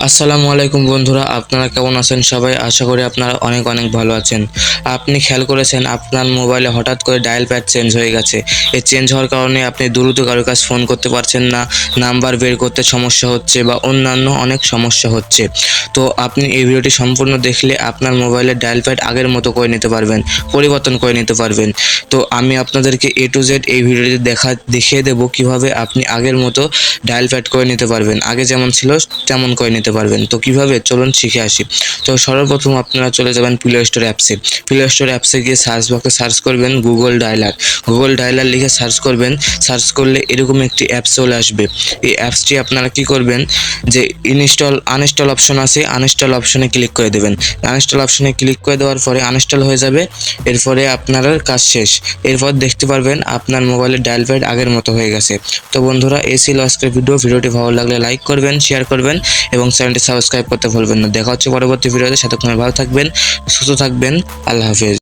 আসসালামু আলাইকুম বন্ধুরা, আপনারা কেমন আছেন সবাই? আশা করি আপনারা অনেক অনেক ভালো আছেন। আপনি খেয়াল করেছেন, আপনার মোবাইলে হঠাৎ করে ডায়াল প্যাড চেঞ্জ হয়ে গেছে। এই চেঞ্জ হওয়ার কারণে আপনি দ্রুত কারোর কাছে ফোন করতে পারছেন না নাম্বার বের করতে সমস্যা হচ্ছে বা অন্যান্য অনেক সমস্যা হচ্ছে। তো আপনি এই ভিডিওটি সম্পূর্ণ দেখলে আপনার মোবাইলের ডায়াল প্যাড আগের মতো করে নিতে পারবেন, পরিবর্তন করে নিতে পারবেন। তো আমি আপনাদেরকে এ টু জেড এই ভিডিওটি দেখা, দেখিয়ে দেবো কীভাবে আপনি আগের মতো ডায়াল প্যাড করে নিতে পারবেন। আগে যেমন ছিল, তেমন করে নিতে পারবেন। তো কীভাবে? চলুন শিখে আসি। তো সর্বপ্রথম আপনারা চলে যাবেন প্লে স্টোর অ্যাপসে প্লে স্টোর অ্যাপসে গিয়ে সার্চ বক্সে সার্চ করবেন গুগল ডায়লার গুগল ডায়লার লিখে সার্চ করবেন। সার্চ করলে এরকম একটি অ্যাপস চলে আসবে। এই অ্যাপসটি আপনারা কি করবেন? যে ইনস্টল আনইনস্টল অপশন আছে আনইনস্টল অপশনে ক্লিক করে দেবেন। আনইনস্টল অপশনে ক্লিক করে দেওয়ার পরে আনইনস্টল হয়ে যাবে। এরপরে আপনার কাজ শেষ। এরপর দেখতে পারবেন আপনার মোবাইলের ডায়াল প্যাড আগের মতো হয়ে গেছে। তো বন্ধুরা, এই ছিল ভিডিও ভিডিওটি ভালো লাগলে লাইক করবেন শেয়ার করবেন এবং চ্যানেলটি সাবস্ক্রাইব করতে ভুলবেন না। দেখা হচ্ছে পরবর্তী ভিডিওতে। সাথে ভালো থাকবেন, সুস্থ থাকবেন। আল্লাহ হাফিজ।